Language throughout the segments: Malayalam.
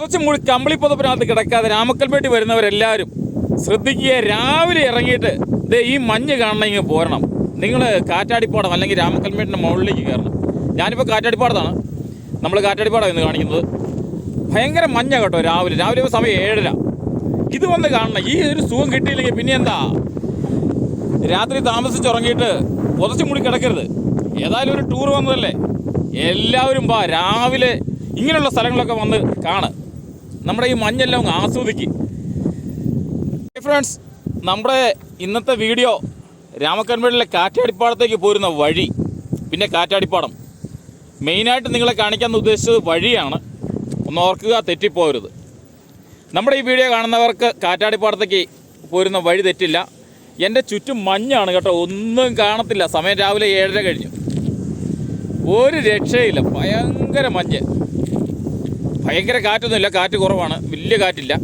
പുതച്ച് മുഴി കമ്പിളി പുതപ്പിനകത്ത് കിടക്കാതെ രാമക്കൽപേട്ടി വരുന്നവരെല്ലാവരും ശ്രദ്ധിക്കുക. രാവിലെ ഇറങ്ങിയിട്ട് ദേ ഈ മഞ്ഞ് കാണണമെങ്കിൽ പോരണം. നിങ്ങൾ കാറ്റാടിപ്പാടം അല്ലെങ്കിൽ രാമക്കൽമേട്ടിന്റെ മുകളിലേക്ക് കയറണം. ഞാനിപ്പോൾ കാറ്റാടിപ്പാടത്താണ്. നമ്മൾ കാറ്റാടിപ്പാടം ഇന്ന് കാണിക്കുന്നത്. ഭയങ്കര മഞ്ഞ കേട്ടോ രാവിലെ. രാവിലെ സമയം ഏഴര. ഇത് വന്ന് കാണണം. ഈ ഒരു സുഖം കിട്ടിയില്ലെങ്കിൽ പിന്നെ എന്താ രാത്രി താമസിച്ചുറങ്ങിയിട്ട് പുതച്ചു മുടി കിടക്കരുത്. ഏതായാലും ഒരു ടൂർ വന്നതല്ലേ? എല്ലാവരും വാ രാവിലെ ഇങ്ങനെയുള്ള സ്ഥലങ്ങളൊക്കെ വന്ന് കാണ്. നമ്മുടെ ഈ മഞ്ഞെല്ലാം ആസ്വദിക്കും. ഫ്രണ്ട്സ് നമ്മുടെ ഇന്നത്തെ വീഡിയോ രാമക്കൻവേളിലെ കാറ്റാടിപ്പാടത്തേക്ക് പോരുന്ന വഴി പിന്നെ കാറ്റാടിപ്പാടം. മെയിനായിട്ട് നിങ്ങളെ കാണിക്കാൻ ഉദ്ദേശിച്ചത് വഴിയാണ്. ഒന്ന് ഓർക്കുക തെറ്റിപ്പോരുത്. നമ്മുടെ ഈ വീഡിയോ കാണുന്നവർക്ക് കാറ്റാടിപ്പാടത്തേക്ക് പോരുന്ന വഴി തെറ്റില്ല. എന്റെ ചുറ്റും മഞ്ഞാണ് കേട്ടോ ഒന്നും കാണത്തില്ല. സമയം രാവിലെ ഏഴര കഴിഞ്ഞു. ഒരു രക്ഷയില്ല ഭയങ്കര മഞ്ഞ്. ഭയങ്കര കാറ്റൊന്നുമില്ല. കാറ്റ് കുറവാണ്. വലിയ കാറ്റില്ല.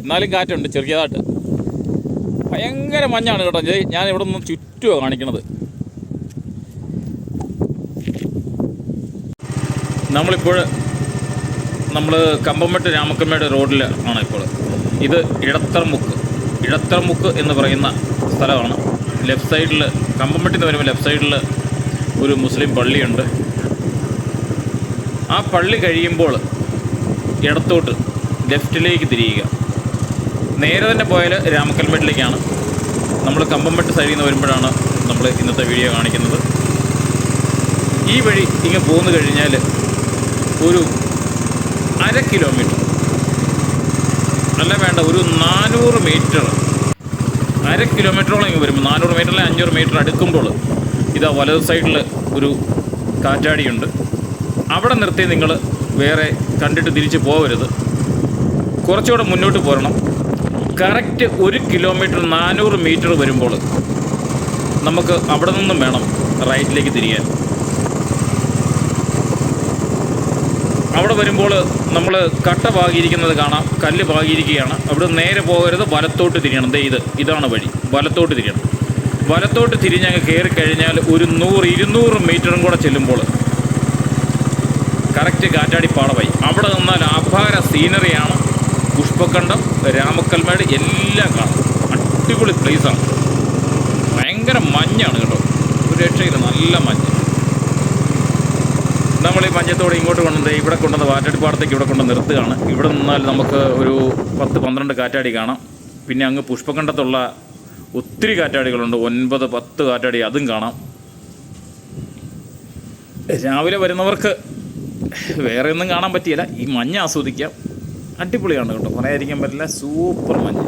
എന്നാലും കാറ്റുണ്ട്. ചെറിയതായിട്ട്. ഭയങ്കര മഞ്ഞാണ് കേട്ടോ. ഞാൻ ഇവിടെ നിന്ന് ചുറ്റുമാണ് കാണിക്കണത്. നമ്മളിപ്പോൾ നമ്മൾ കമ്പംമെട്ട് രാമക്കമ്മയുടെ റോഡിൽ ആണ് ഇപ്പോൾ. ഇത് ഇടത്തറമുക്ക് ഇടത്തറമുക്ക് എന്ന് പറയുന്ന സ്ഥലമാണ്. ലെഫ്റ്റ് സൈഡിൽ കമ്പമെട്ടിൽ നിന്ന് വരുമ്പോൾ ലെഫ്റ്റ് സൈഡിൽ ഒരു മുസ്ലിം പള്ളിയുണ്ട്. ആ പള്ളി കഴിയുമ്പോൾ ഇടത്തോട്ട് ലെഫ്റ്റിലേക്ക് തിരിയുക. നേരെ തന്നെ പോയാൽ രാമക്കൽമേട്ടിലേക്കാണ്. നമ്മൾ കമ്പംമെട്ട് സൈഡിൽ നിന്ന് വരുമ്പോഴാണ് നമ്മൾ ഇന്നത്തെ വീഡിയോ കാണിക്കുന്നത്. ഈ വഴി ഇങ്ങനെ പോന്നു കഴിഞ്ഞാൽ ഒരു അര കിലോമീറ്റർ. അല്ല വേണ്ട ഒരു നാനൂറ് മീറ്റർ. അര കിലോമീറ്ററോളം ഇങ്ങ് വരുമ്പോൾ നാനൂറ് മീറ്റർ അല്ലെങ്കിൽ അഞ്ഞൂറ് മീറ്റർ അടുക്കുമ്പോൾ ഇതാ വലത് സൈഡിൽ ഒരു കാറ്റാടിയുണ്ട്. അവിടെ നിർത്തി നിങ്ങൾ വേറെ കണ്ടിട്ട് തിരിച്ച് പോകരുത് കുറച്ചുകൂടെ മുന്നോട്ട് പോരണം. കറക്റ്റ് ഒരു കിലോമീറ്റർ നാനൂറ് മീറ്റർ വരുമ്പോൾ നമുക്ക് അവിടെ നിന്നും വേണം റൈറ്റിലേക്ക് തിരിയാൻ. അവിടെ വരുമ്പോൾ നമ്മൾ കട്ട പാകിയിരിക്കുന്നത് കാണാം കല്ല് പാകിയിരിക്കുകയാണ്. അവിടെ നേരെ പോകരുത് വലത്തോട്ട് തിരിയണം. ദേ ഇത് ഇതാണ് വഴി. വലത്തോട്ട് തിരിയണം. വലത്തോട്ട് തിരിഞ്ഞങ്ങ് കയറി കഴിഞ്ഞാൽ ഒരു നൂറ് ഇരുന്നൂറ് മീറ്ററും കൂടെ ചെല്ലുമ്പോൾ കറക്റ്റ് കാറ്റാടി പാടവായി അവിടെ നിന്നാൽ അപാര സീനറിയാണ് പുഷ്പക്കണ്ടം രാമക്കൽമേട് എല്ലാം കാണാം. അടിപൊളി പ്ലേസാണ് ഭയങ്കര മഞ്ഞാണ് കേട്ടോ. ഒരു രക്ഷയില്ല നല്ല മഞ്ഞ്. നമ്മൾ ഈ മഞ്ഞത്തോടെ ഇങ്ങോട്ട് കൊണ്ടുവന്ന് ഇവിടെ കൊണ്ടുവന്ന് വാറ്റാടിപ്പാടത്തേക്ക് ഇവിടെ കൊണ്ട് നിർത്തുകയാണ്. ഇവിടെ നിന്നാൽ നമുക്ക് ഒരു പത്ത് പന്ത്രണ്ട് കാറ്റാടി കാണാം. പിന്നെ അങ്ങ് പുഷ്പക്കണ്ടത്തുള്ള ഒത്തിരി കാറ്റാടികളുണ്ട്. ഒൻപത് പത്ത് കാറ്റാടി അതും കാണാം. രാവിലെ വരുന്നവർക്ക് വേറെ ഒന്നും കാണാൻ പറ്റിയില്ല. ഈ മഞ്ഞ ആസ്വദിക്കാം. അടിപൊളിയാണ് കേട്ടോ. പറയാതിരിക്കാൻ പറ്റില്ല. സൂപ്പർ മഞ്ഞ്.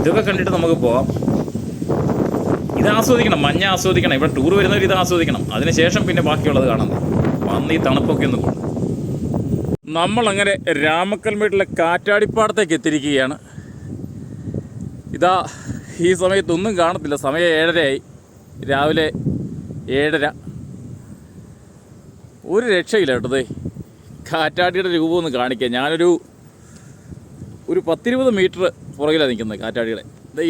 ഇതൊക്കെ കണ്ടിട്ട് നമുക്ക് പോവാം. ഇത് ആസ്വദിക്കണം. മഞ്ഞ ആസ്വദിക്കണം. ഇവിടെ ടൂർ വരുന്നവർ ഇത് ആസ്വദിക്കണം. അതിനുശേഷം പിന്നെ ബാക്കിയുള്ളത് കാണാം. വന്ന് ഈ തണുപ്പൊക്കെ ഒന്ന് കൊണ്ടു നമ്മളങ്ങനെ രാമക്കൽമേട്ടിലെ കാറ്റാടിപ്പാടത്തേക്ക് എത്തിയിരിക്കുകയാണ്. ഇതാ ഈ സമയത്തൊന്നും കാണത്തില്ല. സമയം ഏഴരയായി. രാവിലെ ഏഴര. ഒരു രക്ഷയില്ല കേട്ടതേ കാറ്റാടിയുടെ രൂപം ഒന്ന് കാണിക്കാം. ഞാനൊരു ഒരു പത്തിരുപത് മീറ്റർ പുറകിലാണ് നിൽക്കുന്നത് കാറ്റാടിയുടെ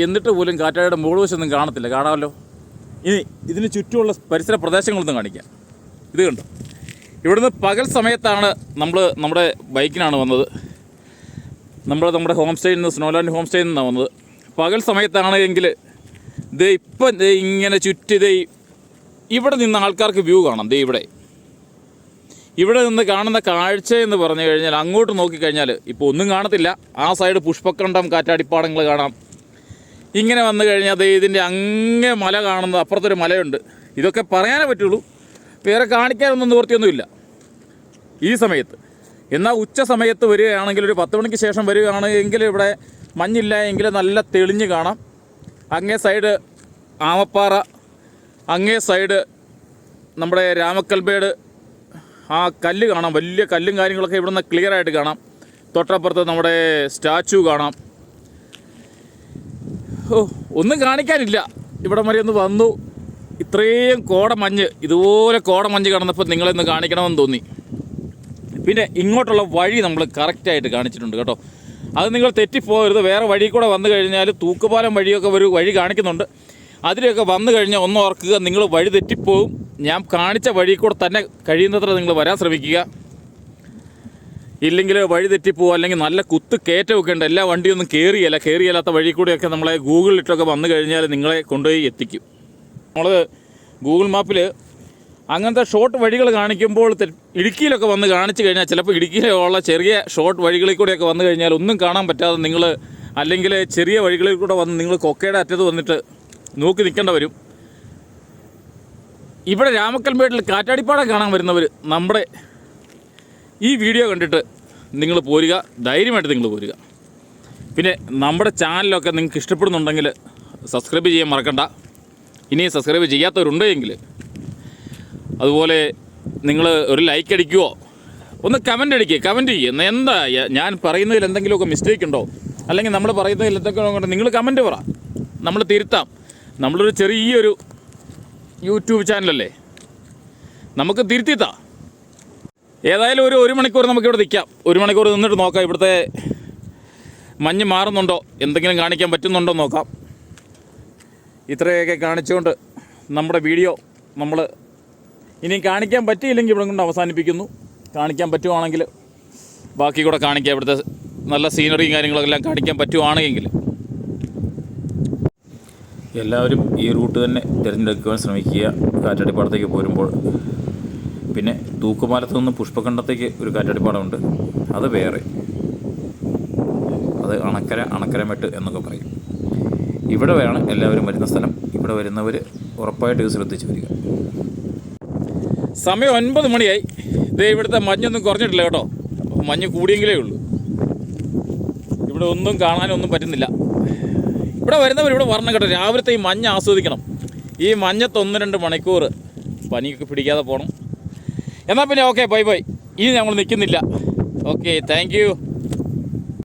എന്നിട്ട് പോലും കാറ്റാടിയുടെ മുകൾ വശമൊന്നും കാണത്തില്ല. കാണാമല്ലോ. ഇനി ഇതിന് ചുറ്റുമുള്ള പരിസര പ്രദേശങ്ങളൊന്നും കാണിക്കാം. ഇത് കണ്ടോ? ഇവിടുന്ന് പകൽ സമയത്താണ് നമ്മൾ നമ്മുടെ ബൈക്കിനാണ് വന്നത്. നമ്മൾ നമ്മുടെ ഹോം സ്റ്റേയിൽ നിന്ന് സ്നോലാൻഡ് ഹോം സ്റ്റേയിൽ നിന്നാണ് വന്നത്. പകൽ സമയത്താണ് എങ്കിൽ ദേ ഇപ്പം ഇങ്ങനെ ചുറ്റി ദേ ഇവിടെ നിന്ന് ആൾക്കാർക്ക് വ്യൂ കാണാം. ദേ ഇവിടെ. ഇവിടെ നിന്ന് കാണുന്ന കാഴ്ച എന്ന് പറഞ്ഞു കഴിഞ്ഞാൽ അങ്ങോട്ട് നോക്കിക്കഴിഞ്ഞാൽ ഇപ്പോൾ ഒന്നും കാണത്തില്ല. ആ സൈഡ് പുഷ്പക്കണ്ടം കാറ്റാടിപ്പാടങ്ങൾ കാണാം. ഇങ്ങനെ വന്നു കഴിഞ്ഞാൽ അതേ ഇതിന്റെ അങ്ങേ മല കാണുന്നത് അപ്പുറത്തൊരു മലയുണ്ട്. ഇതൊക്കെ പറയാനേ പറ്റുള്ളൂ. വേറെ കാണിക്കാനൊന്നും നിവൃത്തിയൊന്നുമില്ല. ഈ സമയത്ത്. എന്നാൽ ഉച്ച സമയത്ത് വരികയാണെങ്കിൽ ഒരു പത്ത് മണിക്ക് ശേഷം വരികയാണെങ്കിൽ ഇവിടെ മഞ്ഞില്ല എങ്കിൽ നല്ല തെളിഞ്ഞ് കാണാം. അങ്ങേ സൈഡ് ആമപ്പാറ അങ്ങേ സൈഡ് നമ്മുടെ രാമക്കൽബേട് ആ കല്ല് കാണാം. വലിയ കല്ലും കാര്യങ്ങളൊക്കെ ഇവിടുന്ന് ക്ലിയർ ആയിട്ട് കാണാം. തൊട്ടപ്പുറത്ത് നമ്മുടെ സ്റ്റാച്ചു കാണാം. ഓ ഒന്നും കാണിക്കാനില്ല. ഇവിടെ വരെ ഒന്ന് വന്നു. ഇത്രയും കോടമഞ്ഞ് ഇതുപോലെ കോടമഞ്ഞ് കാണുന്നപ്പോൾ നിങ്ങളെന്ന് കാണിക്കണമെന്ന് തോന്നി. പിന്നെ ഇങ്ങോട്ടുള്ള വഴി നമ്മൾ കറക്റ്റായിട്ട് കാണിച്ചിട്ടുണ്ട് കേട്ടോ. അത് നിങ്ങൾ തെറ്റിപ്പോകരുത്. വേറെ വഴി കൂടെ വന്നു കഴിഞ്ഞാൽ തൂക്കുപാലം വഴിയൊക്കെ ഒരു വഴി കാണിക്കുന്നുണ്ട്. അതിലൊക്കെ വന്നു കഴിഞ്ഞാൽ ഒന്ന് ഓർക്കുക നിങ്ങൾ വഴി തെറ്റിപ്പോവും. ഞാൻ കാണിച്ച വഴി കൂടെ തന്നെ കഴിയുന്നത്ര നിങ്ങൾ വരാൻ ശ്രമിക്കുക. ഇല്ലെങ്കിൽ വഴി തെറ്റിപ്പോവും അല്ലെങ്കിൽ നല്ല കുത്ത് കയറ്റമൊക്കെ ഉണ്ട്. എല്ലാ വണ്ടിയൊന്നും കയറിയല്ല കയറിയല്ലാത്ത വഴി കൂടെയൊക്കെ നമ്മളെ ഗൂഗിളിലിട്ടൊക്കെ വന്നു കഴിഞ്ഞാൽ നിങ്ങളെ കൊണ്ടുപോയി എത്തിക്കും. നമ്മൾ ഗൂഗിൾ മാപ്പിൽ അങ്ങനത്തെ ഷോർട്ട് വഴികൾ കാണിക്കുമ്പോൾ ഇടുക്കിയിലൊക്കെ വന്ന് കാണിച്ചു കഴിഞ്ഞാൽ ചിലപ്പോൾ ഇടുക്കിയിലുള്ള ചെറിയ ഷോർട്ട് വഴികളിൽ കൂടെയൊക്കെ വന്നു കഴിഞ്ഞാൽ ഒന്നും കാണാൻ പറ്റാതെ നിങ്ങൾ അല്ലെങ്കിൽ ചെറിയ വഴികളിൽ കൂടെ വന്ന് നിങ്ങൾ കൊക്കയുടെ അറ്റത്ത് വന്നിട്ട് നോക്കി നിൽക്കേണ്ട വരും. ഇവിടെ രാമക്കൽമേട്ടിൽ കാറ്റാടിപ്പാടം കാണാൻ വരുന്നവർ നമ്മുടെ ഈ വീഡിയോ കണ്ടിട്ട് നിങ്ങൾ പോരുക ധൈര്യമായിട്ട് നിങ്ങൾ പോരുക. പിന്നെ നമ്മുടെ ചാനലൊക്കെ നിങ്ങൾക്ക് ഇഷ്ടപ്പെടുന്നുണ്ടെങ്കിൽ സബ്സ്ക്രൈബ് ചെയ്യാൻ മറക്കണ്ട. ഇനി സബ്സ്ക്രൈബ് ചെയ്യാത്തവരുണ്ടെങ്കിൽ അതുപോലെ നിങ്ങൾ ഒരു ലൈക്ക് അടിക്കുവോ? ഒന്ന് കമന്റ് അടിക്കുക കമന്റ് ചെയ്യുക എന്താ ഞാൻ പറയുന്നതിൽ എന്തെങ്കിലുമൊക്കെ മിസ്റ്റേക്ക് ഉണ്ടോ? അല്ലെങ്കിൽ നമ്മൾ പറയുന്നതിൽ എന്തൊക്കെ നിങ്ങൾ കമന്റ് പറ. നമ്മൾ തിരുത്താം. നമ്മളൊരു ചെറിയൊരു യൂട്യൂബ് ചാനലല്ലേ? നമുക്ക് തിരുത്തിത്താ. ഏതായാലും ഒരു ഒരു മണിക്കൂർ നമുക്കിവിടെ നിൽക്കാം. ഒരു മണിക്കൂർ നിന്നിട്ട് നോക്കാം ഇവിടുത്തെ മഞ്ഞ് മാറുന്നുണ്ടോ? എന്തെങ്കിലും കാണിക്കാൻ പറ്റുന്നുണ്ടോ നോക്കാം. ഇത്രയൊക്കെ കാണിച്ചുകൊണ്ട് നമ്മുടെ വീഡിയോ നമ്മൾ ഇനി കാണിക്കാൻ പറ്റിയില്ലെങ്കിൽ ഇവിടെ കൊണ്ട് അവസാനിപ്പിക്കുന്നു. കാണിക്കാൻ പറ്റുവാണെങ്കിൽ ബാക്കി കൂടെ കാണിക്കാം. ഇവിടുത്തെ നല്ല സീനറിയും കാര്യങ്ങളെല്ലാം കാണിക്കാൻ പറ്റുവാണെങ്കിൽ. എല്ലാവരും ഈ റൂട്ട് തന്നെ തിരഞ്ഞെടുക്കുവാൻ ശ്രമിക്കുക. കാറ്റാടിപ്പാടത്തേക്ക് പോരുമ്പോൾ. പിന്നെ തൂക്കുപാലത്ത് നിന്ന് പുഷ്പഖണ്ഡത്തേക്ക് ഒരു കാറ്റാടിപ്പാടമുണ്ട്. അത് വേറെ. അത് അണക്കര അണക്കരമെട്ട് എന്നൊക്കെ പറയും. ഇവിടെ വേണം എല്ലാവരും വരുന്ന സ്ഥലം. ഇവിടെ വരുന്നവർ ഉറപ്പായിട്ട് ഇത് ശ്രദ്ധിച്ചു വരിക. സമയം ഒൻപത് മണിയായി. ഇതേ ഇവിടുത്തെ മഞ്ഞൊന്നും കുറഞ്ഞിട്ടില്ല കേട്ടോ. മഞ്ഞ് കൂടിയെങ്കിലേ ഉള്ളൂ. ഇവിടെ ഒന്നും കാണാനൊന്നും പറ്റുന്നില്ല. ഇവിടെ വരുന്നവർ ഇവിടെ വരണം കേട്ടോ. രാവിലത്തെ ഈ മഞ്ഞ ആസ്വദിക്കണം. ഈ മഞ്ഞത്ത് ഒന്ന് രണ്ട് മണിക്കൂർ പനിയൊക്കെ പിടിക്കാതെ പോകണം എന്നാൽ പിന്നെ ഓക്കെ ബൈ ബൈ ഇനി ഞങ്ങൾ നിൽക്കുന്നില്ല. Okay thank